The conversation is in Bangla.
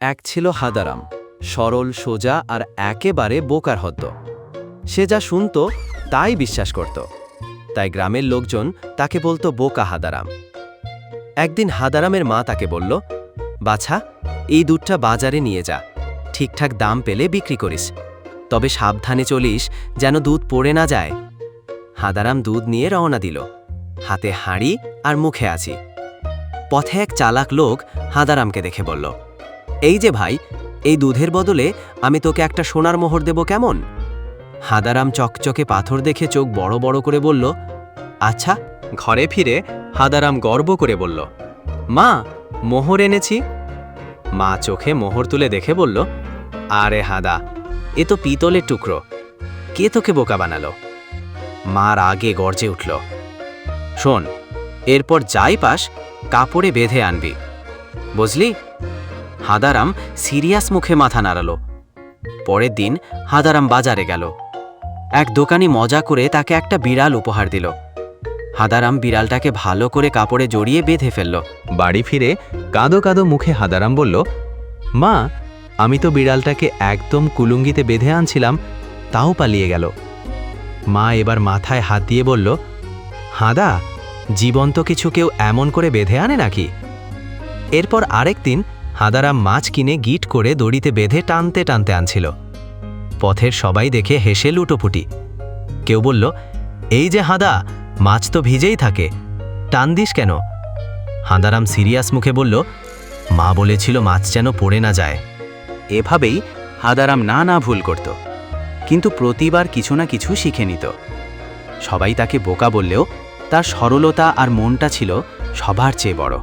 এক ছিল হাদারাম, সরল, সোজা আর একেবারে বোকার হদ্দ সে যা শুনত, তাই বিশ্বাস করত। তাই গ্রামের লোকজন তাকে বলতো বোকা হাদারাম। একদিন হাদারামের মা তাকে বলল, বাছা, এই দুধটা বাজারে নিয়ে যা, ঠিকঠাক দাম পেলে বিক্রি করিস, তবে সাবধানে চলিস যেন দুধ পড়ে না যায়। হাদারাম দুধ নিয়ে রওনা দিল, হাতে হাঁড়ি আর মুখে আছি। পথে এক চালাক লোক হাদারামকে দেখে বলল এই যে ভাই, এই দুধের বদলে আমি তোকে একটা সোনার মোহর দেব কেমন? হাদারাম চকচকে পাথর দেখে চোখ বড় বড় করে বলল আচ্ছা ঘরে ফিরে হাদারাম গর্ব করে বলল, মা, মোহর এনেছি? মা চোখে মোহর তুলে দেখে বলল, আরে হাদা, এ তো পিতলের টুকরো, কে তোকে বোকা বানালো? মার আগে গর্জে উঠল, শোন, এরপর যাই পাস, কাপড়ে বেঁধে আনবি, বুঝলি? হাদারাম সিরিয়াস মুখে মাথা নাড়ালো। পরের দিন হাদারাম বাজারে গেল। এক দোকানি মজা করে তাকে একটা বিড়াল উপহার দিল। হাদারাম বিড়ালটাকে ভালো করে কাপড়ে জড়িয়ে বেঁধে ফেলল। বাড়ি ফিরে কাঁদো কাঁদো মুখে হাদারাম বলল, মা, আমি তো বিড়ালটাকে একদম কুলুঙ্গিতে বেঁধে আনছিলাম, তাও পালিয়ে গেল। মা এবার মাথায় হাত দিয়ে বলল, হাদা, জীবন্ত কিছু কেউ এমন করে বেঁধে আনে নাকি? এরপর আরেক দিন হাদারাম মাছ কিনে গিট করে দড়িতে বেঁধে টানতে টানতে আনছিল। পথের সবাই দেখে হেসে লুটোপুটি। কেউ বলল, এই যে হাদা, মাছ তো ভিজেই থাকে, টান দিস কেন? হাঁদারাম সিরিয়াস মুখে বলল, মা বলেছিল মাছ যেন পড়ে না যায়। এভাবেই হাদারাম না না ভুল করত, কিন্তু প্রতিবার কিছু না কিছু শিখে নিত। সবাই তাকে বোকা বললেও তার সরলতা আর মনটা ছিল সবার চেয়ে বড়।